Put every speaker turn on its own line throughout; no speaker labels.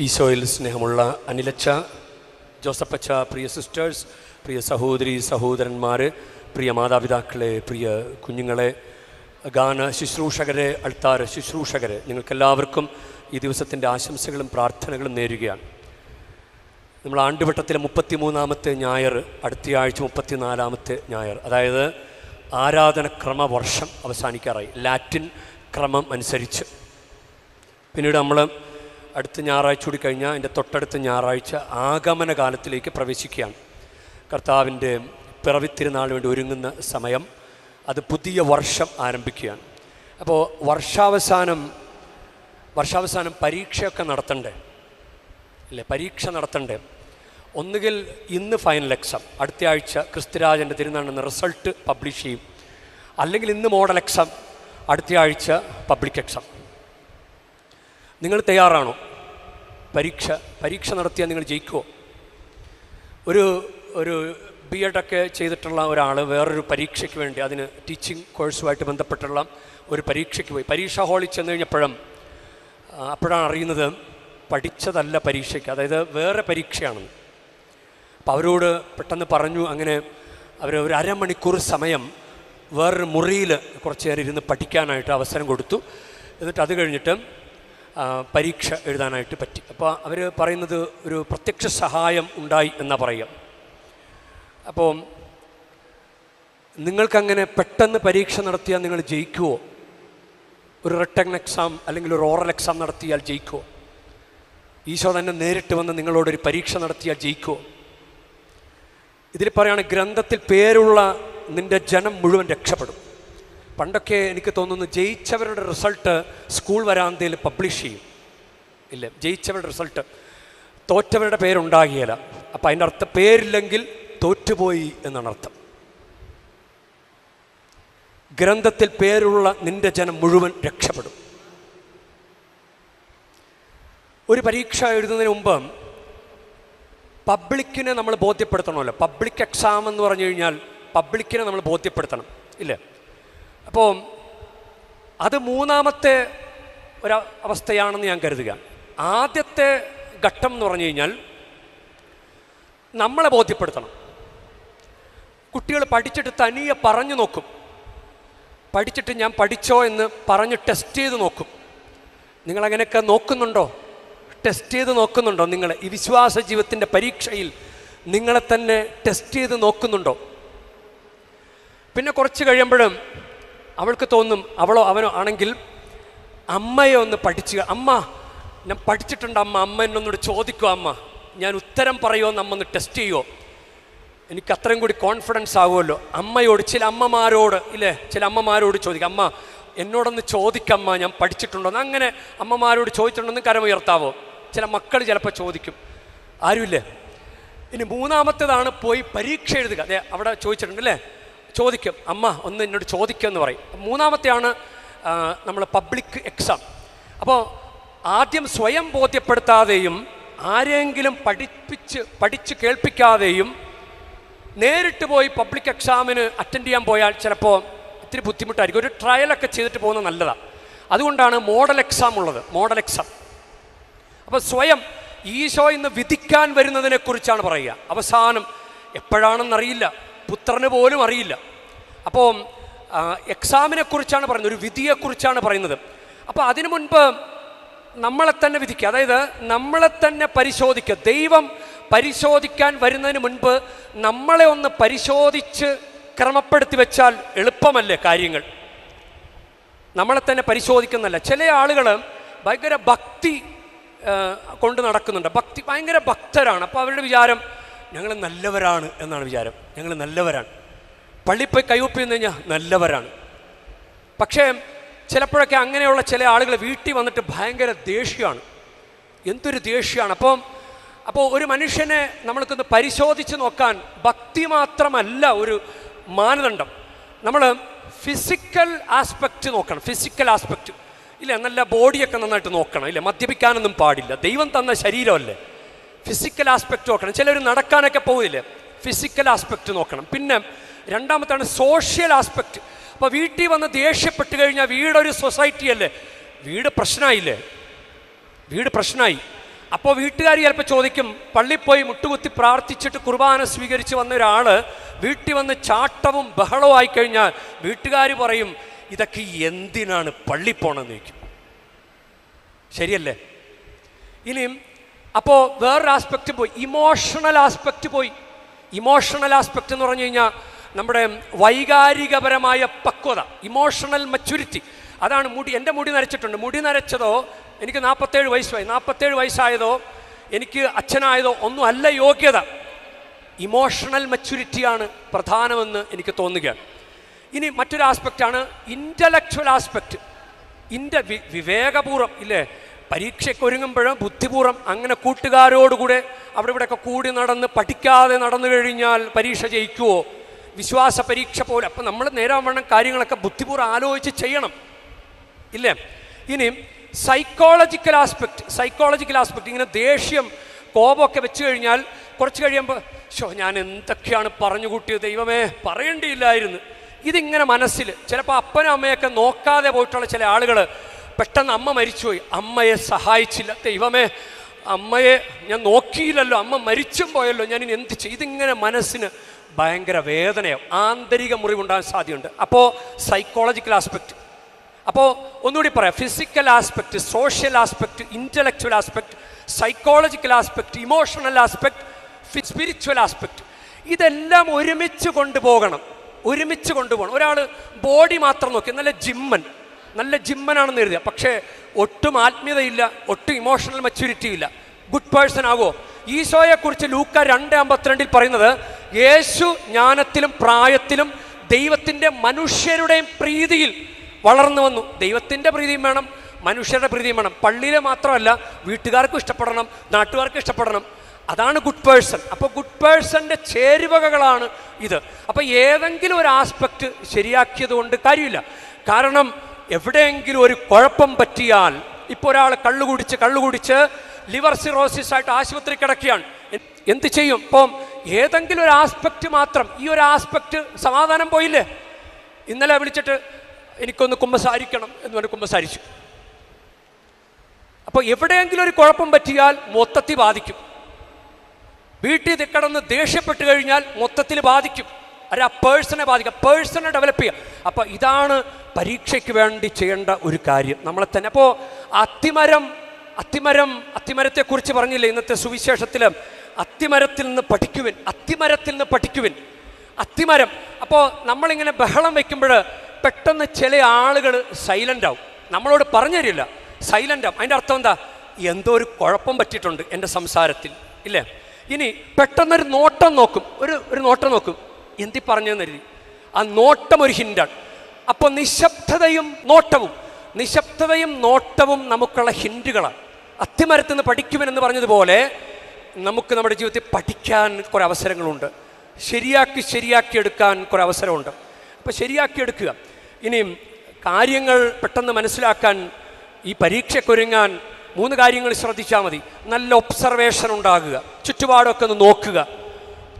ഈശോയിൽ സ്നേഹമുള്ള അനിലച്ച ജോസഫച്ച പ്രിയ സിസ്റ്റേഴ്സ് പ്രിയ സഹോദരി സഹോദരന്മാർ പ്രിയ മാതാപിതാക്കളെ പ്രിയ കുഞ്ഞുങ്ങളെ ഗാന ശുശ്രൂഷകരെ അൾത്താര ശുശ്രൂഷകരെ നിങ്ങൾക്കെല്ലാവർക്കും ഈ ദിവസത്തിന്റെ ആശംസകളും പ്രാർത്ഥനകളും നേരുകയാണ്. നമ്മൾ ആണ്ടുവട്ടത്തിലെ മുപ്പത്തിമൂന്നാമത്തെ ഞായർ അടുത്തയാഴ്ച മുപ്പത്തിനാലാമത്തെ ഞായർ അതായത് ആരാധനക്രമ വർഷം അവസാനിക്കാറായി. ലാറ്റിൻ ക്രമം അനുസരിച്ച്. പിന്നീട് നമ്മൾ അടുത്ത ഞായറാഴ്ച കൂടി കഴിഞ്ഞാൽ അതിന്റെ തൊട്ടടുത്ത ഞായറാഴ്ച ആഗമന കാലത്തിലേക്ക് പ്രവേശിക്കുകയാണ്. കർത്താവിന്റെ പിറവിത്തിരുന്നാളിന് വേണ്ടി ഒരുങ്ങുന്ന സമയം അത് പുതിയ വർഷം ആരംഭിക്കുകയാണ്. അപ്പോൾ വർഷാവസാനം വർഷാവസാനം പരീക്ഷയൊക്കെ നടത്തണ്ടേ? അല്ലേ പരീക്ഷ നടത്തണ്ടേ? ഒന്നുകിൽ ഇന്ന് ഫൈനൽ എക്സാം അടുത്ത ആഴ്ച ക്രിസ്തുരാജന്റെ തിരുനാളിന് റിസൾട്ട് പബ്ലിഷ് ചെയ്യും. അല്ലെങ്കിൽ ഇന്ന് മോഡൽ എക്സാം അടുത്ത ആഴ്ച പബ്ലിക് എക്സാം നിങ്ങൾ തയ്യാറാണോ? പരീക്ഷ പരീക്ഷ നടത്തിയാൽ നിങ്ങൾ ജയിക്കുമോ ഒരു ഒരു ബി എഡൊക്കെ ചെയ്തിട്ടുള്ള ഒരാൾ വേറൊരു പരീക്ഷയ്ക്ക് വേണ്ടി അതിന് ടീച്ചിങ് കോഴ്സുമായിട്ട് ബന്ധപ്പെട്ടുള്ള ഒരു പരീക്ഷയ്ക്ക് പോയി. പരീക്ഷാ ഹാളിൽ ചെന്ന് കഴിഞ്ഞപ്പോഴും അപ്പോഴാണ് അറിയുന്നത് പഠിച്ചതല്ല പരീക്ഷയ്ക്ക്. അതായത് വേറെ പരീക്ഷയാണെന്ന് അപ്പോൾ അവരോട് പെട്ടെന്ന് പറഞ്ഞു അങ്ങനെ അവർ ഒരു അരമണിക്കൂർ സമയം വേറൊരു മുറിയിൽ കുറച്ച് നേരം ഇരുന്ന് പഠിക്കാനായിട്ട് അവസരം കൊടുത്തു. എന്നിട്ട് അത് കഴിഞ്ഞിട്ട് പരീക്ഷ എഴുതാനായിട്ട് പറ്റി. അപ്പോൾ അവർ പറയുന്നത് ഒരു പ്രത്യക്ഷ സഹായം ഉണ്ടായി എന്നാ പറയുക. അപ്പോൾ നിങ്ങൾക്കങ്ങനെ പെട്ടെന്ന് പരീക്ഷ നടത്തിയാൽ നിങ്ങൾ ജയിക്കുമോ ഒരു റിട്ടേൺ എക്സാം അല്ലെങ്കിൽ ഒരു ഓറൽ എക്സാം നടത്തിയാൽ ജയിക്കുമോ ഈശോ തന്നെ നേരിട്ട് വന്ന് നിങ്ങളോടൊരു പരീക്ഷ നടത്തിയാൽ ജയിക്കുമോ ഇതിൽ പറയുകയാണെങ്കിൽ ഗ്രന്ഥത്തിൽ പേരുള്ള നിന്റെ ജനം മുഴുവൻ രക്ഷപ്പെടും. പണ്ടൊക്കെ എനിക്ക് തോന്നുന്നു ജയിച്ചവരുടെ റിസൾട്ട് സ്കൂൾ വരാന്തയിൽ പബ്ലിഷ് ചെയ്യും. ഇല്ല ജയിച്ചവരുടെ റിസൾട്ട് തോറ്റവരുടെ പേരുണ്ടാകിയല്ല അപ്പം അതിന്റെ അർത്ഥം പേരില്ലെങ്കിൽ തോറ്റുപോയി എന്നാണ് അർത്ഥം. ഗ്രന്ഥത്തിൽ പേരുള്ള നിന്റെ ജനം മുഴുവൻ രക്ഷപ്പെടും. ഒരു പരീക്ഷ എഴുതുന്നതിന് മുമ്പ് പബ്ലിക്കിനെ നമ്മൾ ബോധ്യപ്പെടുത്തണമല്ലോ. പബ്ലിക് എക്സാം എന്ന് പറഞ്ഞു കഴിഞ്ഞാൽ പബ്ലിക്കിനെ നമ്മൾ ബോധ്യപ്പെടുത്തണം. ഇല്ലേ? അപ്പോൾ അത് മൂന്നാമത്തെ ഒരു അവസ്ഥയാണെന്ന് ഞാൻ കരുതുക. ആദ്യത്തെ ഘട്ടം എന്ന് പറഞ്ഞു കഴിഞ്ഞാൽ നമ്മളെ ബോധ്യപ്പെടുത്തണം. കുട്ടികൾ പഠിച്ചിട്ട് തനിയെ പറഞ്ഞു നോക്കും. പഠിച്ചിട്ട് ഞാൻ പഠിച്ചോ എന്ന് പറഞ്ഞ് ടെസ്റ്റ് ചെയ്ത് നോക്കും. നിങ്ങളങ്ങനെയൊക്കെ നോക്കുന്നുണ്ടോ? ടെസ്റ്റ് ചെയ്ത് നോക്കുന്നുണ്ടോ നിങ്ങൾ ഈ വിശ്വാസ ജീവിതത്തിന്റെ പരീക്ഷയിൽ നിങ്ങളെ തന്നെ ടെസ്റ്റ് ചെയ്ത് നോക്കുന്നുണ്ടോ? പിന്നെ കുറച്ച് കഴിയുമ്പോഴും അവൾക്ക് തോന്നും അവളോ അവനോ ആണെങ്കിൽ അമ്മയെ ഒന്ന് പഠിച്ചു അമ്മ ഞാൻ പഠിച്ചിട്ടുണ്ട് അമ്മ അമ്മ എന്നൊന്നോട് ചോദിക്കുമോ അമ്മ. ഞാൻ ഉത്തരം പറയുമോ എന്ന് അമ്മ ഒന്ന് ടെസ്റ്റ് ചെയ്യുമോ എനിക്ക് അത്രയും കൂടി കോൺഫിഡൻസ് ആകുമല്ലോ അമ്മയോട് ചില അമ്മമാരോട് ഇല്ലേ? ചില അമ്മമാരോട് ചോദിക്കാം. അമ്മ എന്നോടൊന്ന് ചോദിക്കമ്മ ഞാൻ പഠിച്ചിട്ടുണ്ടോ അങ്ങനെ അമ്മമാരോട് ചോദിച്ചിട്ടുണ്ടെന്ന് കരമുയർത്താവോ ചില മക്കൾ ചിലപ്പോൾ ചോദിക്കും. ആരുമില്ലേ? ഇനി മൂന്നാമത്തേതാണ് പോയി പരീക്ഷ എഴുതുക. അതെ അവിടെ ചോദിച്ചിട്ടുണ്ട് അല്ലേ ചോദിക്കും അമ്മ ഒന്ന് എന്നോട് ചോദിക്കുമെന്ന് പറയും. മൂന്നാമത്തെയാണ് നമ്മൾ പബ്ലിക് എക്സാം അപ്പോൾ ആദ്യം സ്വയം ബോധ്യപ്പെടുത്താതെയും ആരെങ്കിലും പഠിപ്പിച്ച് പഠിച്ച് കേൾപ്പിക്കാതെയും നേരിട്ട് പോയി പബ്ലിക് എക്സാമിന് അറ്റൻഡ് ചെയ്യാൻ പോയാൽ ചിലപ്പോൾ ഇത്തിരി ബുദ്ധിമുട്ടായിരിക്കും. ഒരു ട്രയലൊക്കെ ചെയ്തിട്ട് പോകുന്നത് നല്ലതാണ് അതുകൊണ്ടാണ് മോഡൽ എക്സാം ഉള്ളത് മോഡൽ എക്സാം അപ്പോൾ സ്വയം ഈശോ ഇന്ന് വിധിക്കാൻ വരുന്നതിനെക്കുറിച്ചാണ് പറയുക. അവസാനം എപ്പോഴാണെന്നറിയില്ല. പുത്രന് പോലും അറിയില്ല. അപ്പോൾ എക്സാമിനെ കുറിച്ചാണ് പറയുന്നത് ഒരു വിധിയെക്കുറിച്ചാണ് പറയുന്നത്. അപ്പോൾ അതിനു മുൻപ് നമ്മളെ തന്നെ വിധിക്കുക. അതായത് നമ്മളെ തന്നെ പരിശോധിക്കുക. ദൈവം പരിശോധിക്കാൻ വരുന്നതിന് മുൻപ് നമ്മളെ ഒന്ന് പരിശോധിച്ച് ക്രമപ്പെടുത്തി വെച്ചാൽ എളുപ്പമല്ലേ കാര്യങ്ങൾ? നമ്മളെ തന്നെ പരിശോധിക്കുന്നല്ല ചില ആളുകൾ ഭയങ്കര ഭക്തി കൊണ്ട് നടക്കുന്നുണ്ട്. ഭക്തി ഭയങ്കര ഭക്തരാണ്. അപ്പോൾ അവരുടെ വിചാരം ഞങ്ങൾ നല്ലവരാണ് എന്നാണ് വിചാരം. ഞങ്ങൾ നല്ലവരാണ്. പള്ളിയിൽ പോയി കൈവപ്പി നിന്ന് കഴിഞ്ഞാൽ നല്ലവരാണ്. പക്ഷേ ചിലപ്പോഴൊക്കെ അങ്ങനെയുള്ള ചില ആളുകൾ വീട്ടിൽ വന്നിട്ട് ഭയങ്കര ദേഷ്യമാണ്. എന്തൊരു ദേഷ്യമാണ്. അപ്പം അപ്പോൾ ഒരു മനുഷ്യനെ നമ്മൾക്കൊന്ന് പരിശോധിച്ച് നോക്കാൻ ഭക്തി മാത്രമല്ല ഒരു മാനദണ്ഡം. നമ്മൾ ഫിസിക്കൽ ആസ്പെക്റ്റ് നോക്കണം. ഫിസിക്കൽ ആസ്പെക്റ്റ് ഇല്ല നല്ല ബോഡിയൊക്കെ നന്നായിട്ട് നോക്കണം. ഇല്ല മദ്യപിക്കാനൊന്നും പാടില്ല. ദൈവം തന്ന ശരീരമല്ലേ? ഫിസിക്കൽ ആസ്പെക്റ്റ് നോക്കണം. ചിലർ നടക്കാനൊക്കെ പോകില്ലേ ഫിസിക്കൽ ആസ്പെക്റ്റ് നോക്കണം. പിന്നെ രണ്ടാമത്താണ് സോഷ്യൽ ആസ്പെക്റ്റ് അപ്പോൾ വീട്ടിൽ വന്ന് ദേഷ്യപ്പെട്ട് കഴിഞ്ഞാൽ വീടൊരു സൊസൈറ്റി അല്ലേ? വീട് പ്രശ്നമായില്ലേ വീട് പ്രശ്നമായി അപ്പോൾ വീട്ടുകാർ ചിലപ്പോൾ ചോദിക്കും പള്ളിയിൽ പോയി മുട്ടുകുത്തി പ്രാർത്ഥിച്ചിട്ട് കുർബാന സ്വീകരിച്ച് വന്ന ഒരാൾ വീട്ടിൽ വന്ന് ചാട്ടവും ബഹളവും ആയി കഴിഞ്ഞാൽ വീട്ടുകാർ പറയും ഇതൊക്കെ എന്തിനാണ് പള്ളി പോണെന്ന് ചോദിക്കും? ശരിയല്ലേ? ഇനിയും അപ്പോൾ വേറൊരു ആസ്പെക്റ്റ് പോയി. ഇമോഷണൽ ആസ്പെക്റ്റ് പോയി. ഇമോഷണൽ ആസ്പെക്റ്റ് എന്ന് പറഞ്ഞു കഴിഞ്ഞാൽ നമ്മുടെ വൈകാരികപരമായ പക്വത ഇമോഷണൽ മച്യൂരിറ്റി അതാണ് മുടി. എന്റെ മുടി നരച്ചിട്ടുണ്ട്. മുടി നരച്ചതോ എനിക്ക് നാൽപ്പത്തേഴ് വയസ്സായി. നാൽപ്പത്തേഴ് വയസ്സായതോ എനിക്ക് അച്ഛനായതോ ഒന്നും അല്ല യോഗ്യത. ഇമോഷണൽ മച്യൂരിറ്റിയാണ് പ്രധാനമെന്ന് എനിക്ക് തോന്നുകയാണ്. ഇനി മറ്റൊരു ആസ്പെക്റ്റാണ് ഇന്റലക്ച്വൽ ആസ്പെക്റ്റ് ഇന്റ വിവേകപൂർവം ഇല്ലേ? പരീക്ഷയ്ക്ക് ഒരുങ്ങുമ്പോഴും ബുദ്ധിപൂർവം അങ്ങനെ കൂട്ടുകാരോടുകൂടെ അവിടെ ഇവിടെയൊക്കെ കൂടി നടന്ന് പഠിക്കാതെ നടന്നു കഴിഞ്ഞാൽ പരീക്ഷ ജയിക്കുമോ വിശ്വാസ പരീക്ഷ പോലെ. അപ്പം നമ്മൾ നേരാവണ്ണം കാര്യങ്ങളൊക്കെ ബുദ്ധിപൂർവം ആലോചിച്ച് ചെയ്യണം. ഇല്ലേ? ഇനി സൈക്കോളജിക്കൽ ആസ്പെക്റ്റ് സൈക്കോളജിക്കൽ ആസ്പെക്റ്റ് ഇങ്ങനെ ദേഷ്യം കോപമൊക്കെ വെച്ച് കഴിഞ്ഞാൽ കുറച്ച് കഴിയുമ്പോൾ ഷോ ഞാൻ എന്തൊക്കെയാണ് പറഞ്ഞു കൂട്ടിയത്? ദൈവമേ പറയേണ്ടിയില്ലായിരുന്നു. ഇതിങ്ങനെ മനസ്സിൽ ചിലപ്പോൾ അപ്പനും അമ്മയൊക്കെ നോക്കാതെ പോയിട്ടുള്ള ചില ആളുകൾ പെട്ടെന്ന് അമ്മ മരിച്ചുപോയി. അമ്മയെ സഹായിച്ചില്ല. ദൈവമേ അമ്മയെ ഞാൻ നോക്കിയില്ലല്ലോ. അമ്മ മരിച്ചും പോയല്ലോ. ഞാൻ ഇനി എന്ത് ചെയ്തു ഇങ്ങനെ മനസ്സിന് ഭയങ്കര വേദനയോ ആന്തരിക മുറിവുണ്ടാകാൻ സാധ്യതയുണ്ട്. അപ്പോൾ സൈക്കോളജിക്കൽ ആസ്പെക്റ്റ് അപ്പോൾ ഒന്നുകൂടി പറയാം. Physical aspect social aspect intellectual aspect psychological aspect emotional aspect spiritual aspect ഇതെല്ലാം ഒരുമിച്ച് കൊണ്ടുപോകണം. ഒരുമിച്ച് കൊണ്ടുപോകണം. ഒരാൾ ബോഡി മാത്രം നോക്കി. നല്ല ജിമ്മൻ. നല്ല ജിമ്മനാണെന്ന് എഴുതുക പക്ഷേ ഒട്ടും ആത്മീയതയില്ല ഒട്ടും ഇമോഷണൽ മെച്യൂരിറ്റി ഇല്ല. ഗുഡ് പേഴ്സൺ ആകുമോ ഈശോയെക്കുറിച്ച് ലൂക്ക രണ്ട് അമ്പത്തിരണ്ടിൽ പറയുന്നത് യേശു ജ്ഞാനത്തിലും പ്രായത്തിലും ദൈവത്തിന്റെ മനുഷ്യരുടെയും പ്രീതിയിൽ വളർന്നു വന്നു. ദൈവത്തിന്റെ പ്രീതിയും വേണം മനുഷ്യരുടെ പ്രീതിയും വേണം. പള്ളിയിലെ മാത്രമല്ല വീട്ടുകാർക്കും ഇഷ്ടപ്പെടണം നാട്ടുകാർക്കും ഇഷ്ടപ്പെടണം. അതാണ് ഗുഡ് പേഴ്സൺ അപ്പോൾ ഗുഡ് പേഴ്സന്റെ ചേരുവകകളാണ് ഇത്. അപ്പോൾ ഏതെങ്കിലും ഒരു ആസ്പെക്റ്റ് ശരിയാക്കിയത് കൊണ്ട് കാര്യമില്ല. കാരണം എവിടെയെങ്കിലും ഒരു കുഴപ്പം പറ്റിയാൽ ഇപ്പോൾ ഒരാൾ കള്ളു കുടിച്ച് കള്ളു കുടിച്ച് ലിവർ സിറോസിസ് ആയിട്ട് ആശുപത്രി കിടക്കുകയാണ്. എന്ത് ചെയ്യും? ഇപ്പം ഏതെങ്കിലും ഒരു ആസ്പെക്റ്റ് മാത്രം ഈ ഒരു ആസ്പെക്റ്റ് സമാധാനം പോയില്ലേ? ഇന്നലെ വിളിച്ചിട്ട് എനിക്കൊന്ന് കുമ്പസാരിക്കണം എന്ന് പറഞ്ഞ് കുമ്പസാരിച്ചു. അപ്പോൾ എവിടെയെങ്കിലും ഒരു കുഴപ്പം പറ്റിയാൽ മൊത്തത്തിൽ ബാധിക്കും. വീട്ടിൽ കിടന്ന് ദേഷ്യപ്പെട്ട് കഴിഞ്ഞാൽ മൊത്തത്തിൽ ബാധിക്കും. ആ പേഴ്സണെ ബാധിക്കുക പേഴ്സണെ ഡെവലപ്പ് ചെയ്യുക. അപ്പോൾ ഇതാണ് പരീക്ഷയ്ക്ക് വേണ്ടി ചെയ്യേണ്ട ഒരു കാര്യം. നമ്മളെ തന്നെ അപ്പോൾ അത്തിമരം അത്തിമരം അത്തിമരത്തെക്കുറിച്ച് പറഞ്ഞില്ലേ ഇന്നത്തെ സുവിശേഷത്തിൽ അത്തിമരത്തിൽ നിന്ന് പഠിക്കുവിൻ അത്തിമരത്തിൽ നിന്ന് പഠിക്കുവിൻ. അത്തിമരം. അപ്പോൾ നമ്മളിങ്ങനെ ബഹളം വയ്ക്കുമ്പോൾ പെട്ടെന്ന് ചില ആളുകൾ സൈലന്റ് ആവും. നമ്മളോട് പറഞ്ഞു തരില്ല സൈലന്റ് ആവും. അതിന്റെ അർത്ഥം എന്താ? എന്തോ ഒരു കുഴപ്പം പറ്റിയിട്ടുണ്ട് എന്റെ സംസാരത്തിൽ. ഇല്ലേ? ഇനി പെട്ടെന്നൊരു നോട്ടം നോക്കും. ഒരു ഒരു നോട്ടം നോക്കും. എന്തി പറഞ്ഞു കരുതി. ആ നോട്ടം ഒരു ഹിൻഡാണ് അപ്പോൾ നിശബ്ദതയും നോട്ടവും നിശബ്ദതയും നോട്ടവും നമുക്കുള്ള ഹിൻഡുകളാണ് അത്തിമരത്തിൽ നിന്ന് പഠിക്കുമെന്ന് പറഞ്ഞതുപോലെ നമുക്ക് നമ്മുടെ ജീവിതത്തിൽ പഠിക്കാൻ കുറേ അവസരങ്ങളുണ്ട്. ശരിയാക്കി ശരിയാക്കി എടുക്കാൻ കുറേ അവസരമുണ്ട്. അപ്പോൾ ശരിയാക്കി എടുക്കുക. ഇനിയും കാര്യങ്ങൾ പെട്ടെന്ന് മനസ്സിലാക്കാൻ ഈ പരീക്ഷയ്ക്കൊരുങ്ങാൻ മൂന്ന് കാര്യങ്ങൾ ശ്രദ്ധിച്ചാൽ മതി. നല്ല ഒബ്സർവേഷൻ ഉണ്ടാകുക. ചുറ്റുപാടൊക്കെ ഒന്ന് നോക്കുക.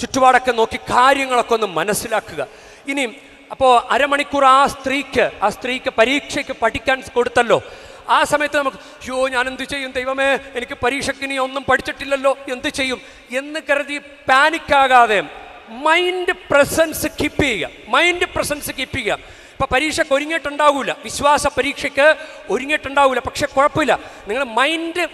ചുറ്റുപാടൊക്കെ നോക്കി കാര്യങ്ങളൊക്കെ ഒന്ന് മനസ്സിലാക്കുക. ഇനിയും അപ്പോൾ അരമണിക്കൂർ ആ സ്ത്രീക്ക് ആ സ്ത്രീക്ക് പരീക്ഷയ്ക്ക് പഠിക്കാൻ കൊടുത്തല്ലോ. ആ സമയത്ത് നമുക്ക് അയ്യോ ഞാൻ എന്ത് ചെയ്യും ദൈവമേ? എനിക്ക് പരീക്ഷയ്ക്ക് ഇനി ഒന്നും പഠിച്ചിട്ടില്ലല്ലോ. എന്ത് ചെയ്യും? എന്ന് കരുതി പാനിക്കാകാതെ മൈൻഡ് പ്രസൻസ് കീപ്പ് ചെയ്യുക. മൈൻഡ് പ്രസൻസ് കീപ്പ് ചെയ്യുക. ഇപ്പം പരീക്ഷയ്ക്ക് ഒരുങ്ങിയിട്ടുണ്ടാവില്ല വിശ്വാസ പരീക്ഷയ്ക്ക് ഒരുങ്ങിയിട്ടുണ്ടാവില്ല പക്ഷെ കുഴപ്പമില്ല. നിങ്ങൾ മൈൻഡ്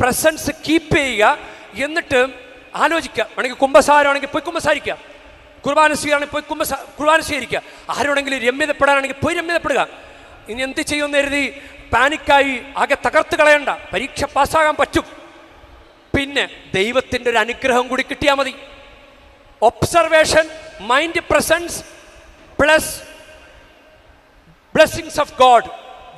പ്രസൻസ് കീപ്പ് ചെയ്യുക. എന്നിട്ട് ആലോചിക്കുക. വേണമെങ്കിൽ കുംഭസാരമാണെങ്കിൽ പോയി കുംഭസാരിക്കുക. കുർബാന സ്വീകരണത്തിൽ പോയി കുംഭസ കുർബാന സ്വീകരിക്കുക. ആരോടെങ്കിലും രമ്യതപ്പെടാനാണെങ്കിൽ പോയി രമ്യതപ്പെടുക. ഇനി എന്ത് ചെയ്യുമെന്ന് കരുതി പാനിക്കായി ആകെ തകർത്ത് കളയണ്ട. പരീക്ഷ പാസ്സാകാൻ പറ്റും. പിന്നെ ദൈവത്തിന്റെ ഒരു അനുഗ്രഹം കൂടി കിട്ടിയാൽ മതി. Observation mind presence plus blessings of God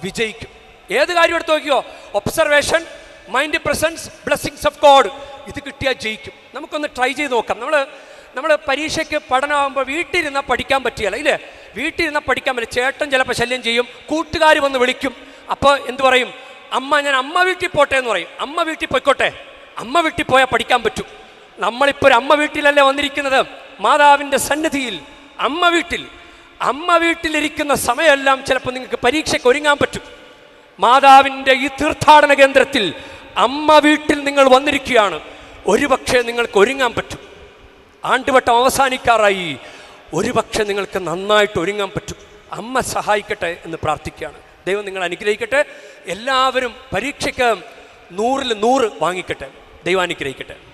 വിജയിക്കും. ഏത് കാര്യം എടുത്ത് നോക്കിയോ? Observation mind presence blessings of God ഇത് കിട്ടിയാൽ ജയിക്കും. നമുക്കൊന്ന് ട്രൈ ചെയ്ത് നോക്കാം. നമ്മൾ നമ്മൾ പരീക്ഷയ്ക്ക് പഠനമാകുമ്പോൾ വീട്ടിലിരുന്നാൽ പഠിക്കാൻ പറ്റിയല്ല ഇല്ലേ? വീട്ടിലിരുന്നാൽ പഠിക്കാൻ പറ്റില്ല. ചേട്ടൻ ചിലപ്പോൾ ശല്യം ചെയ്യും കൂട്ടുകാർ വന്ന് വിളിക്കും. അപ്പോൾ എന്ത് പറയും? അമ്മ ഞാൻ അമ്മ വീട്ടിൽ പോട്ടെ എന്ന് പറയും. അമ്മ വീട്ടിൽ പോയിക്കോട്ടെ. അമ്മ വീട്ടിൽ പോയാൽ പഠിക്കാൻ പറ്റും. നമ്മളിപ്പോൾ ഒരു അമ്മ വീട്ടിലല്ലേ വന്നിരിക്കുന്നത്? മാതാവിന്റെ സന്നിധിയിൽ അമ്മ വീട്ടിൽ. അമ്മ വീട്ടിലിരിക്കുന്ന സമയമെല്ലാം ചിലപ്പോൾ നിങ്ങൾക്ക് പരീക്ഷയ്ക്ക് ഒരുങ്ങാൻ പറ്റും. മാതാവിന്റെ ഈ തീർത്ഥാടന കേന്ദ്രത്തിൽ അമ്മ വീട്ടിൽ നിങ്ങൾ വന്നിരിക്കുകയാണ്. ഒരുപക്ഷെ നിങ്ങൾക്ക് ഒരുങ്ങാൻ പറ്റും. ആണ്ടുവട്ടം അവസാനിക്കാറായി ഒരുപക്ഷെ നിങ്ങൾക്ക് നന്നായിട്ട് ഒരുങ്ങാൻ പറ്റും. അമ്മ സഹായിക്കട്ടെ എന്ന് പ്രാർത്ഥിക്കുകയാണ്. ദൈവം നിങ്ങൾ അനുഗ്രഹിക്കട്ടെ. എല്ലാവരും പരീക്ഷയ്ക്ക് നൂറിൽ നൂറ് വാങ്ങിക്കട്ടെ. ദൈവം അനുഗ്രഹിക്കട്ടെ.